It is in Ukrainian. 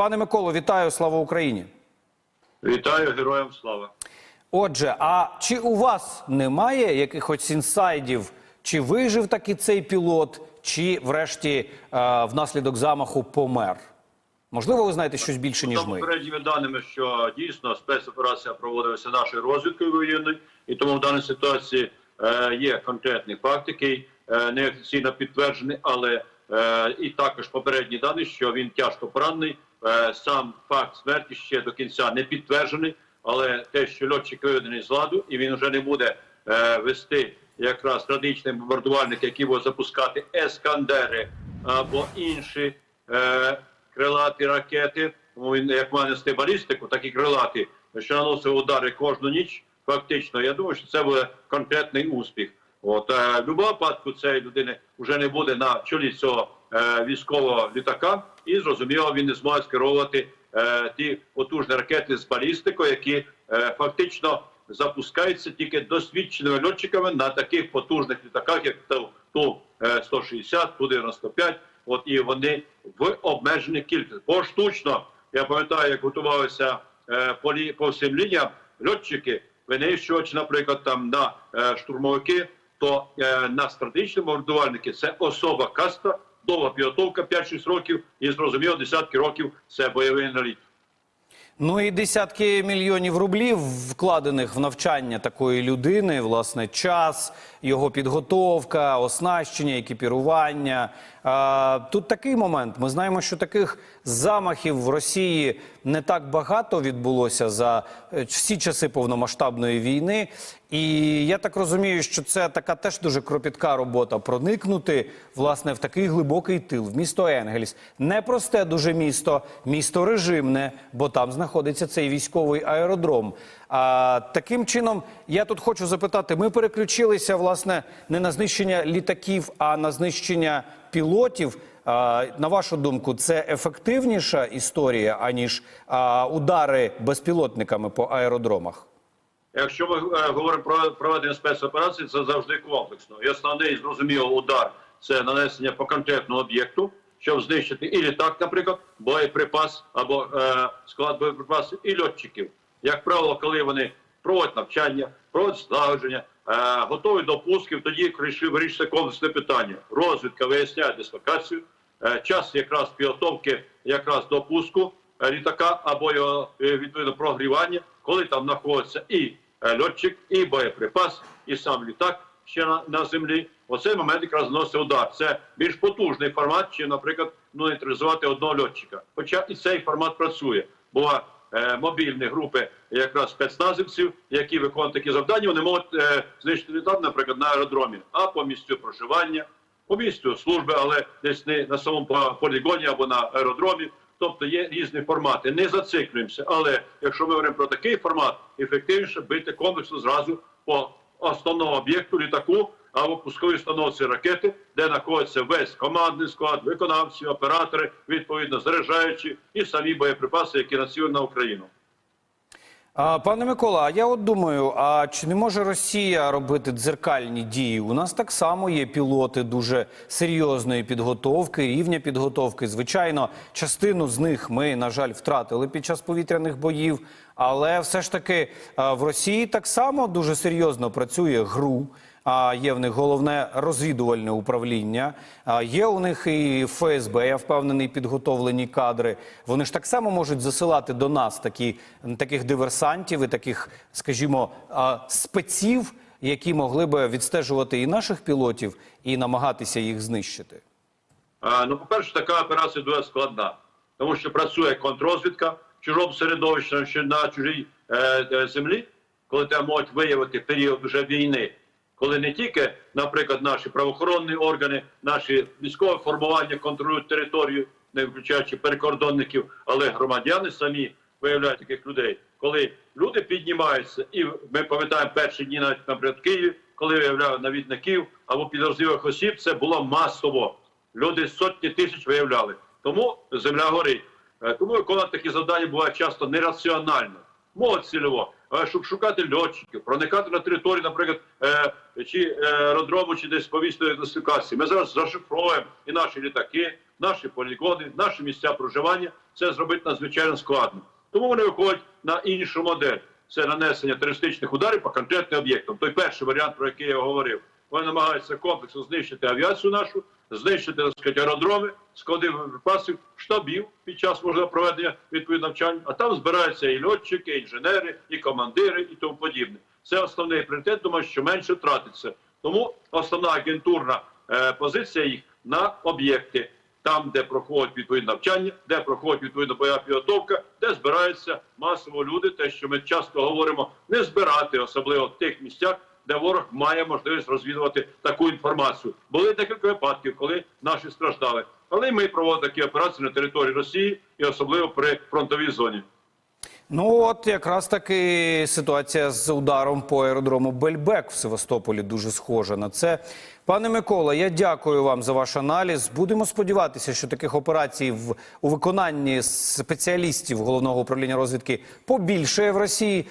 Пане Миколо, вітаю! Слава Україні! Вітаю героям слава. Отже, а чи у вас немає якихось інсайдів, чи вижив таки цей пілот, чи врешті е, внаслідок замаху помер? Можливо, ви знаєте щось більше, ніж ми. попередніми даними, що дійсно спецоперація проводилася нашою розвідкою воєнною, і тому в даній ситуації е, є конкретний факт, який е, неофіційно підтверджений, але е, і також попередні дані, що він тяжко поранений. Е, сам факт смерті ще до кінця не підтверджений, але те, що льотчик виведений з ладу, і він вже не буде е, вести якраз стратегічний бомбардувальник, який буде запускати ескандери або інші. Е, крилаті ракети, він як має нести балістику, так і крилаті, що наносив удари кожну ніч. Фактично, я думаю, що це буде конкретний успіх. От е, будь-якому випадку цієї людини вже не буде на чолі цього е, військового літака, і зрозуміло, він не зможе скеровувати е, ті потужні ракети з балістикою, які е, фактично запускаються тільки досвідченими льотчиками на таких потужних літаках, як ту, ту е, 160, ту 95, От і вони в обмеженій кількості. Поштучно, я пам'ятаю, як готувалися е, по, лі, по всім лініям льотчики, винищувачі, наприклад, там на е, штурмовики, то е, на стратегічні бомбардувальники це особа каста, довга підготовка 5-6 років, і зрозуміло, десятки років це бойовий наліт. Ну і десятки мільйонів рублів вкладених в навчання такої людини, власне, час, його підготовка, оснащення, екіпірування. Тут такий момент. Ми знаємо, що таких замахів в Росії не так багато відбулося за е, всі часи повномасштабної війни. І я так розумію, що це така теж дуже кропітка робота проникнути власне в такий глибокий тил, в місто Енгельс. Непросте дуже місто, місто режимне, бо там знаходиться цей військовий аеродром. А таким чином, я тут хочу запитати: ми переключилися власне не на знищення літаків, а на знищення пілотів. На вашу думку, це ефективніша історія аніж удари безпілотниками по аеродромах? Якщо ми е, говоримо про проведення спецоперації, це завжди комплексно. І основний зрозуміло удар це нанесення по конкретному об'єкту, щоб знищити і літак, наприклад, боєприпас або е, склад боєприпасів, і льотчиків. Як правило, коли вони проводять навчання, проводять злагодження, готові до пусків, тоді вирішується комплексне питання. Розвідка виясняє дислокацію, е, час якраз підготовки якраз до пуску е, літака або його е, відповідно прогрівання, коли там знаходиться і е, льотчик, і боєприпас, і сам літак ще на, на землі. Оцей момент якраз наносить удар. Це більш потужний формат, чим, наприклад, ну, нейтралізувати одного льотчика. Хоча і цей формат працює. Бо е, мобільні групи якраз спецназівців, які виконують такі завдання, вони можуть е, знищити літак, наприклад, на аеродромі, а по місцю проживання, по місцю служби, але десь не на самому полігоні або на аеродромі. Тобто є різні формати. Не зациклюємося. Але якщо ми говоримо про такий формат, ефективніше бити комплексно зразу по основному об'єкту літаку або пусковій установці ракети, де знаходиться весь командний склад, виконавці, оператори, відповідно заряджаючі і самі боєприпаси, які націлені на Україну. А, пане Микола, а я от думаю, а чи не може Росія робити дзеркальні дії? У нас так само є пілоти дуже серйозної підготовки, рівня підготовки. Звичайно, частину з них ми, на жаль, втратили під час повітряних боїв. Але все ж таки в Росії так само дуже серйозно працює ГРУ. Є в них головне розвідувальне управління. Є у них і ФСБ, я впевнений, підготовлені кадри. Вони ж так само можуть засилати до нас такі, таких диверсантів і таких, скажімо, спеців, які могли би відстежувати і наших пілотів, і намагатися їх знищити. Ну, по-перше, така операція дуже складна, тому що працює контррозвідка в чужому середовищі на чужій е, е, землі, коли тебе можуть виявити період вже війни, коли не тільки, наприклад, наші правоохоронні органи, наші військові формування контролюють територію, не включаючи перекордонників, але громадяни самі виявляють таких людей. Коли люди піднімаються, і ми пам'ятаємо перші дні навіть наприклад, Києві, коли виявляли навідників або підрозділових осіб, це було масово. Люди сотні тисяч виявляли. Тому земля горить. Е, Тому виконувати такі завдання буває часто нераціонально. Молодь цільово, щоб шукати льотчиків, проникати на територію, наприклад, е, чи е, аеродрому, чи десь повісної дислокації. Ми зараз зашифровуємо і наші літаки, наші полігони, наші місця проживання. Це зробити надзвичайно складно. Тому вони виходять на іншу модель. Це нанесення терористичних ударів по конкретним об'єктам. Той перший варіант, про який я говорив. Вони намагаються комплексно знищити авіацію нашу, знищити так сказати, аеродроми, склади запасів, штабів під час можливо проведення відповідного навчань. А там збираються і льотчики, і інженери, і командири, і тому подібне. Це основний пріоритет. Думаю, що менше тратиться. Тому основна агентурна е, позиція їх на об'єкти, там, де проходять відповідне навчання, де проходить відповідна бойова підготовка, де збираються масово люди. Те, що ми часто говоримо, не збирати, особливо в тих місцях, де ворог має можливість розвідувати таку інформацію. Були декілька випадків, коли наші страждали. Але ми проводимо такі операції на території Росії і особливо при фронтовій зоні. Ну от якраз таки ситуація з ударом по аеродрому Бельбек в Севастополі дуже схожа на це. Пане Микола, я дякую вам за ваш аналіз. Будемо сподіватися, що таких операцій в у виконанні спеціалістів головного управління розвідки побільшає в Росії.